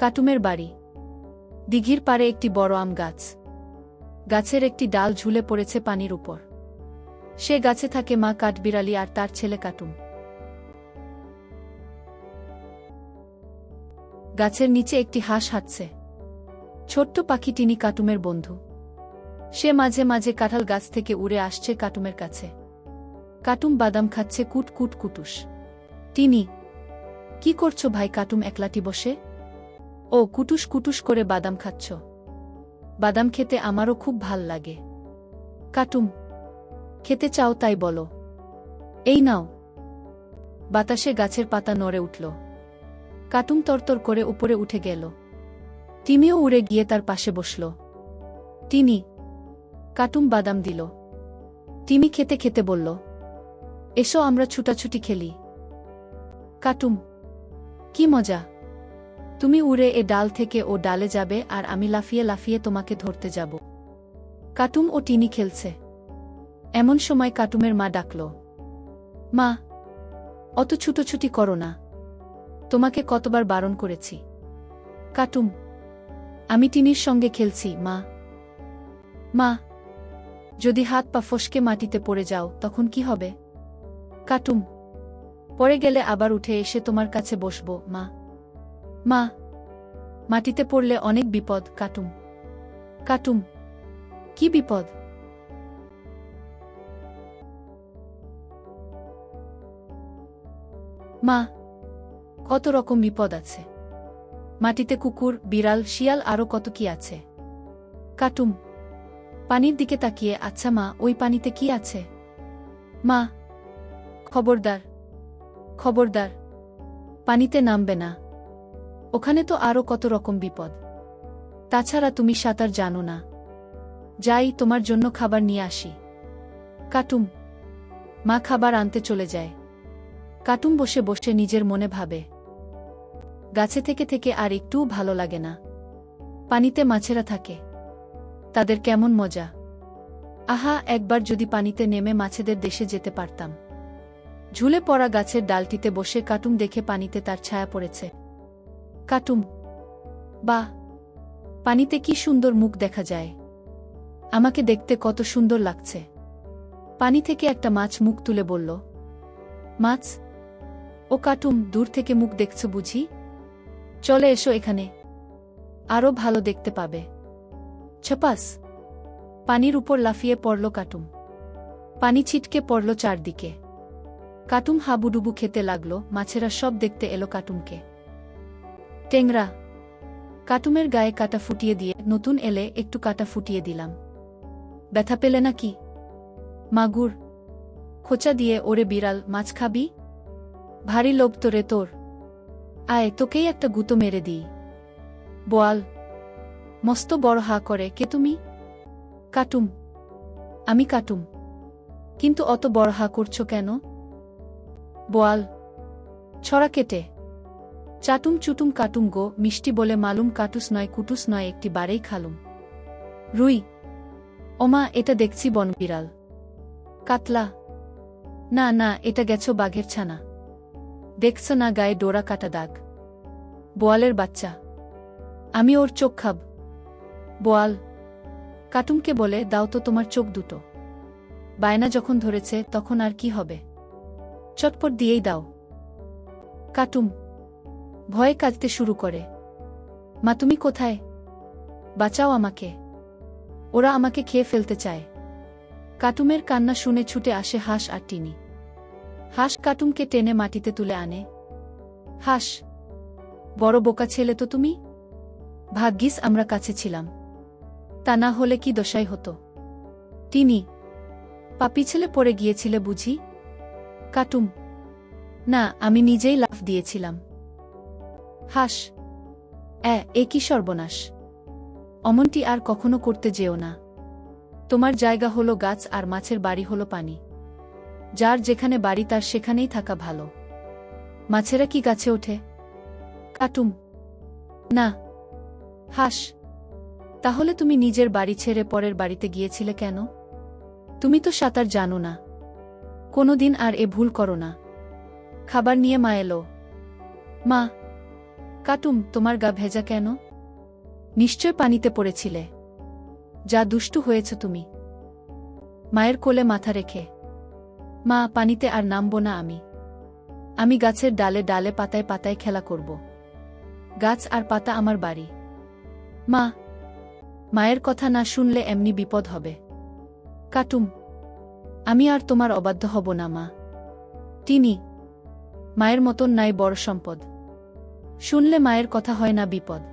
কাটুমের বাড়ি। দিঘির পারে একটি বড় আম গাছ। গাছের একটি ডাল ঝুলে পড়েছে পানির উপর। সে গাছে থাকে মা কাঠবিড়ালি আর তার ছেলে কাটুম। গাছের নিচে একটি হাঁস হাঁটছে। ছোট্ট পাখি টিনি কাটুমের বন্ধু। সে মাঝে মাঝে কাঁঠাল গাছ থেকে উড়ে আসছে কাটুমের কাছে। কাটুম বাদাম খাচ্ছে কুট কুট কুটুস। টিনি, কি করছ ভাই কাটুম একলাটি বসে? ও কুটুস কুটুস করে বাদাম খাচ্ছ। বাদাম খেতে আমারও খুব ভালো লাগে। কাটুম, খেতে চাও তাই বলো। এই নাও। বাতাসে গাছের পাতা নড়ে উঠল। কাটুম তরতর করে উপরে উঠে গেল। তিমিও উড়ে গিয়ে তার পাশে বসল। তিনি কাটুম বাদাম দিল। তিমি খেতে খেতে বলল, এসো আমরা ছুটাছুটি খেলি। কাটুম, কি মজা! তুমি উড়ে এ ডাল থেকে ও ডালে যাবে আর আমি লাফিয়ে লাফিয়ে তোমাকে ধরতে যাব। কাটুম ও টিনি খেলছে। এমন সময় কাটুমের মা ডাকল। মা, অত ছুটোছুটি করো না। তোমাকে কতবার বারণ করেছি। কাটুম, আমি টিনির সঙ্গে খেলছি, মা। মা, যদি হাত পা ফসকে মাটিতে পড়ে যাও, তখন কি হবে? কাটুম পরে গেলে আবার উঠে এসে তোমার কাছে বসবো, মা। মা, মাটিতে পড়লে অনেক বিপদ, কাটুম। কাটুম। কি বিপদ? মা, কত রকম বিপদ আছে। মাটিতে কুকুর, বিড়াল, শিয়াল আরও কত কি আছে। কাটুম। পানির দিকে তাকিয়ে আচ্ছা মা, ওই পানিতে কি আছে? মা, খবরদার। খবরদার। পানিতে নামবে না। ওখানে তো আরও কত রকম বিপদ। তাছাড়া তুমি সাঁতার জানো না। যাই, তোমার জন্য খাবার নিয়ে আসি। কাটুম। মা খাবার আনতে চলে যায়। কাটুম বসে বসে নিজের মনে ভাবে। গাছে থেকে থেকে আর একটুও ভালো লাগে না। পানিতে মাছেরা থাকে। তাদের কেমন মজা। আহা, একবার যদি পানিতে নেমে মাছেদের দেশে যেতে পারতাম। ঝুলে পড়া গাছের ডালটিতে বসে কাটুম দেখে পানিতে তার ছায়া পড়েছে। কাটুম। বাহ পানিতে কি সুন্দর মুখ দেখা যায়? আমাকে দেখতে কত সুন্দর লাগছে। পানি থেকে একটা মাছ মুখ তুলে বলল, মাছ, ও কাটুম দূর থেকে মুখ দেখছ বুঝি? চলে এসো এখানে। আরও ভালো দেখতে পাবে। ছপাস। পানির উপর লাফিয়ে পড়ল কাটুম। পানি ছিটকে পড়ল চারদিকে। কাটুম হাবুডুবু খেতে লাগল, মাছেরা সব দেখতে এলো কাটুমকে। টেংরা। কাটুমের গায়ে কাটা ফুটিয়ে দিয়ে নতুন এলে একটু কাটা ফুটিয়ে দিলাম। ব্যথা পেলে নাকি মাগুর খোঁচা দিয়ে ওরে বিড়াল, মাছ খাবি? ভারী লোভ তো রে তোর। আয়, তোকেই একটা গুতো মেরে দিই। বোয়াল। মস্ত বড় হা করে, কে তুমি? কাটুম। আমি কাটুম। কিন্তু অত বড় হা করছ কেন? বোয়াল। ছড়া কেটে। চাটুম চুটুম কাটুম গো, মিষ্টি বলে মালুম কাটুস নয়, কুটুস নয়, একটি বারেই খালুম। রুই, ওমা, এটা দেখছি বন বিড়াল কাতলা, না না, এটা গেছো বাঘের ছানা। দেখছ না গায়ে ডোরা কাটা দাগ। বোয়ালের বাচ্চা। আমি ওর চোখ খাব। বোয়াল কাটুমকে বলে, দাও তো তোমার চোখ দুটো। বায়না যখন ধরেছে, তখন আর কি হবে? চটপট দিয়েই দাও। কাটুম ভয়ে কাঁদতে শুরু করে। মা, তুমি কোথায়? বাঁচাও আমাকে। ওরা আমাকে খেয়ে ফেলতে চায়। কাটুমের কান্না শুনে ছুটে আসে হাঁস আর টিনি। হাঁস কাটুমকে টেনে মাটিতে তুলে আনে। হাঁস, বড় বোকা ছেলে তো তুমি? ভাগ্যিস আমরা কাছে ছিলাম। তা না হলে কি দশাই হতো? তিনি পাপি ছেলে পড়ে গিয়েছিলে বুঝি? কাটুম না, আমি নিজেই লাফ দিয়েছিলাম। হাস। অ্যা এ কি সর্বনাশ। অমনটি আর কখনো করতে যেও না। তোমার জায়গা হলো গাছ আর মাছের বাড়ি হলো পানি। যার যেখানে বাড়ি তার সেখানেই থাকা ভালো। মাছেরা কি গাছে ওঠে? কাটুম। না। হাস। তাহলে তুমি নিজের বাড়ি ছেড়ে পরের বাড়িতে গিয়েছিলে কেন? তুমি তো সাঁতার জানো না। কোনোদিন আর এ ভুল করো না। খাবার নিয়ে মা এলো। মা কাটুম, তোমার গা ভেজা কেন? নিশ্চয় পানিতে পড়েছিলে। যা দুষ্টু হয়েছ তুমি। মায়ের কোলে মাথা রেখে। মা, পানিতে আর নামব না আমি। আমি গাছের ডালে ডালে পাতায় পাতায় খেলা করব। গাছ আর পাতা আমার বাড়ি। মা, মায়ের কথা না শুনলে এমনি বিপদ হবে। কাটুম, আমি আর তোমার অবাধ্য হব না, মা। তিনি মায়ের মতন নাই বড় সম্পদ। শুনলে মায়ের কথা হয় না বিপদ।